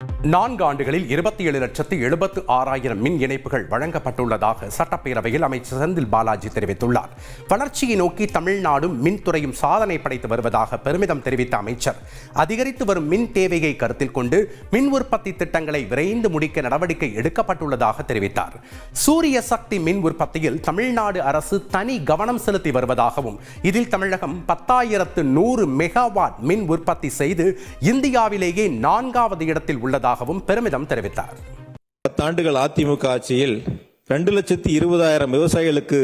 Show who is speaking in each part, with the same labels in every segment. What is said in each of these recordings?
Speaker 1: you நான்கு ஆண்டுகளில் இருபத்தி ஏழு லட்சத்து எழுபத்து ஆறாயிரம் மின் இணைப்புகள் வழங்கப்பட்டுள்ளதாக சட்டப்பேரவையில் அமைச்சர் செந்தில் பாலாஜி தெரிவித்துள்ளார். வளர்ச்சியை நோக்கி தமிழ்நாடும் மின்துறையும் சாதனை படைத்து வருவதாக பெருமிதம் தெரிவித்த அமைச்சர். அதிகரித்து வரும் மின் தேவையை கருத்தில் கொண்டு மின் உற்பத்தி திட்டங்களை விரைந்து முடிக்க நடவடிக்கை எடுக்கப்பட்டுள்ளதாக தெரிவித்தார். சூரிய சக்தி மின் உற்பத்தியில் தமிழ்நாடு அரசு தனி கவனம் செலுத்தி வருவதாகவும் இதில் தமிழகம் பத்தாயிரத்து நூறு மெகாவாட் மின் உற்பத்தி செய்து இந்தியாவிலேயே நான்காவது இடத்தில் உள்ளதாகவும் பெருமிதம் தெரிவித்தார்.
Speaker 2: பத்தாண்டுகள் அதிமுக ஆட்சியில் ரெண்டு லட்சத்தி இருபதாயிரம் விவசாயிகளுக்கு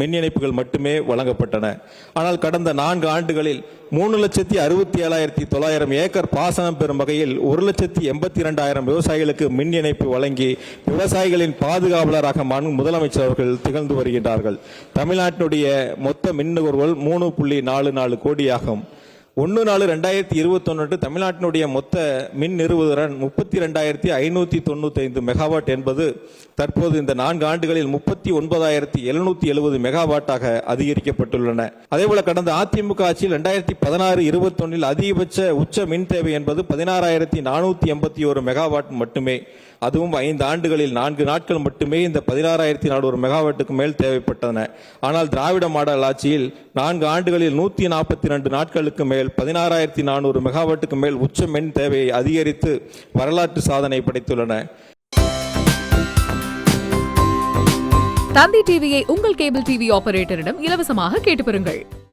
Speaker 2: மின் இணைப்புகள் மட்டுமே வழங்கப்பட்டன. ஆனால் கடந்த நான்கு ஆண்டுகளில் மூணு லட்சத்தி அறுபத்தி ஏழாயிரத்தி தொள்ளாயிரம் ஏக்கர் பாசனம் பெறும் வகையில் ஒரு லட்சத்தி எண்பத்தி இரண்டாயிரம் விவசாயிகளுக்கு மின் இணைப்பு வழங்கி விவசாயிகளின் பாதுகாவலராக மாண்பு முதலமைச்சர் அவர்கள் திகழ்ந்து வருகின்றார்கள். தமிழ்நாட்டினுடைய மொத்த மின் நுகர்வோர் மூணு புள்ளி நாலு நாலு கோடியாகும். ஒன்று நாலு ரெண்டாயிரத்தி இருபத்தொன்னு தமிழ்நாட்டினுடைய மொத்த மின் நிறுவுதிறன் முப்பத்தி ரெண்டாயிரத்தி ஐநூற்றி தொண்ணூத்தைந்து மெகாவாட் என்பது தற்போது இந்த நான்கு ஆண்டுகளில் முப்பத்தி ஒன்பதாயிரத்தி எழுநூத்தி எழுபது மெகாவாட்டாக அதிகரிக்கப்பட்டுள்ளன. அதேபோல கடந்த அதிமுக ஆட்சியில் ரெண்டாயிரத்தி பதினாறு இருபத்தொன்னில் அதிகபட்ச உச்ச மின் தேவை என்பது பதினாறாயிரத்தி நானூற்றி எண்பத்தி ஒரு மெகாவாட் மட்டுமே. அதுவும் ஐந்து ஆண்டுகளில் நான்கு நாட்கள் மட்டுமே இந்த பதினாறாயிரத்தி நானூறு மெகாவாட்டுக்கு மேல் தேவைப்பட்டன. ஆனால் திராவிட மாடல் ஆட்சியில் நான்கு ஆண்டுகளில் நூற்றி நாற்பத்தி ரெண்டு நாட்களுக்கு மேல் மேல் பதினாறாயிரத்தி நானூறு மெகாவாட்டுக்கு மேல் உச்ச மின் தேவையை அதிகரித்து வரலாற்று சாதனை படைத்துள்ளன.
Speaker 3: தந்தி டிவியை உங்கள் கேபிள் டிவி ஆபரேட்டரிடம் இலவசமாக கேட்டு பெறுங்கள்.